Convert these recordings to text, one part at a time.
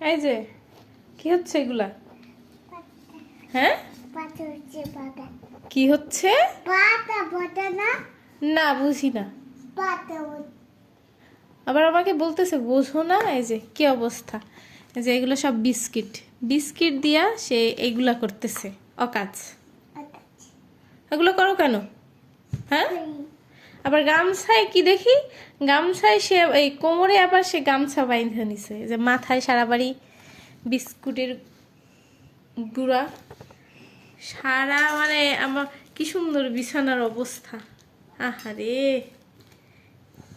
এই যে কি হচ্ছে এগুলা? হ্যাঁ? কি হচ্ছে? না বুঝি না। আবার আমাকে বলতেছে বোঝো না এই যে কি অবস্থা? এই যে এগুলো সব বিস্কিট। বিস্কিট দিয়া সে এইগুলা করতেছে অকাজ। এগুলো করো কেন? হ্যাঁ? আবার গামছায় কি দেখি? গামছায় সে এই কোমরে আবার সে গামছা বাইন্ধে নিছে। যে মাথায় সারা বাড়ি বিস্কুটের গুঁড়া। সারা মানে আমার কি সুন্দর বিছানার অবস্থা। আহারে।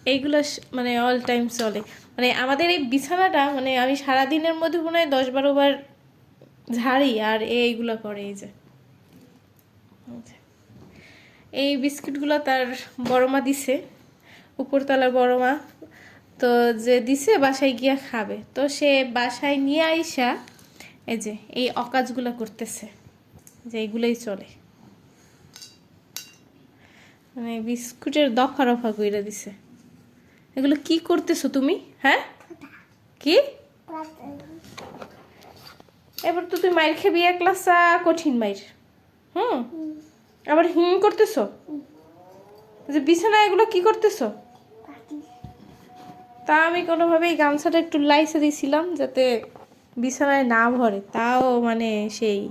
এইগুলো মানে অল টাইম চলে। মানে আমাদের এই বিছানাটা মানে আমি সারা দিনের মধ্যে মনে হয় দশ বারো বার ঝাড়ি আর এইগুলো করে এই যে। এই বিস্কিটগুলো তার বড় মা দিছে, উপরতলার বড় মা তো যে দিছে বাসায় গিয়া খাবে। তো সে বাসায় নিয়ে আইসা এই যে, এই অকাজগুলো করতেছে, যে এইগুলোই চলে। মানে বিস্কুটের দফা রফা কইরা দিছে। এগুলো কি করতেছো তুমি? হ্যাঁ? কি? এবার তো তুই মায়ের খেবি এক ক্লাসা কঠিন মাইর। হুম? আবার হুম করতেছো? যে বিছানা এগুলো কি করতেছো? তা আমি কোনোভাবেই গামছাটা একটু লাইসে দিয়েছিলাম যাতে বিছানায় না ভরে। তাও মানে সেই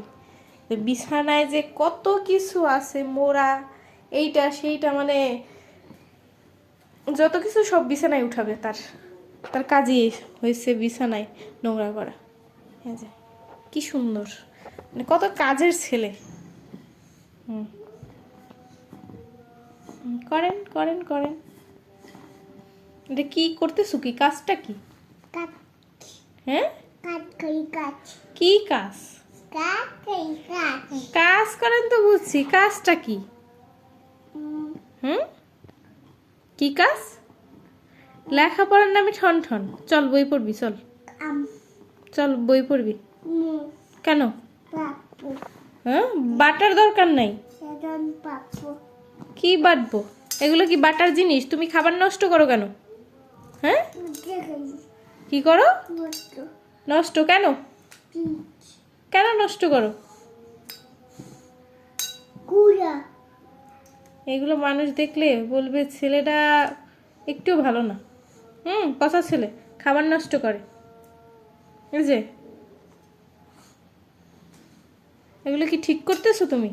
বিছানায় যে কত কিছু আছে মোড়া এইটা সেইটা মানে যত কিছু সব বিছানায় উঠাবে তার। তার কাজই হয়েছে বিছানায় নোংরা করা। এই যে কি সুন্দর। মানে কত কাজের ছেলে। হুম, করেন করেন করেন। এটা কি করতেছো কি? কাজটা কি? হ্যাঁ? কি কাজ? কাজ করেন তো বুঝছি। কাজটা কি? হুম। কি কাজ? লেখাপড়ার নামে ঠন ঠন। চল বই পড়বি চল। চল বই পড়বি। কেন? হ্যাঁ? বাটার দরকার নাই। কি বাটবো? এগুলো কি বাটার জিনিস? তুমি খাবার নষ্ট করো কেন? হ্যাঁ? কি করো? নষ্ট কেন? কেন নষ্ট করো? এগুলো মানুষ দেখলে বলবে ছেলেটা একটুও ভালো না। হুম কথা ছেলে খাবার নষ্ট করে। এই যে। এগুলো কি ঠিক করতেছো তুমি?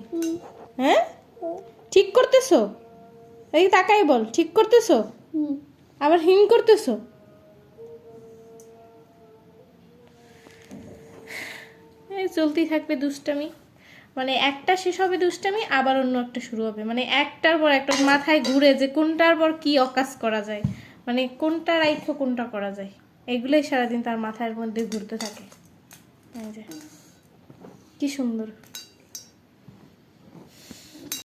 হ্যাঁ? ঠিক করতেছো? এই তাকাই বল ঠিক করতেছো? আবার হিং করতেছো? এই চলতেই থাকবে দুষ্টামি। মানে একটা শেষ হবে দুষ্টামি আবার অন্য একটা শুরু হবে। মানে একটার পর একটা মাথায় ঘুরে যে কোনটার পর কি অকাজ করা যায় মানে কোনটা রাইখ কোনটা করা যায় এগুলোই সারাদিন তার মাথার মধ্যে ঘুরতে থাকে। কি সুন্দর।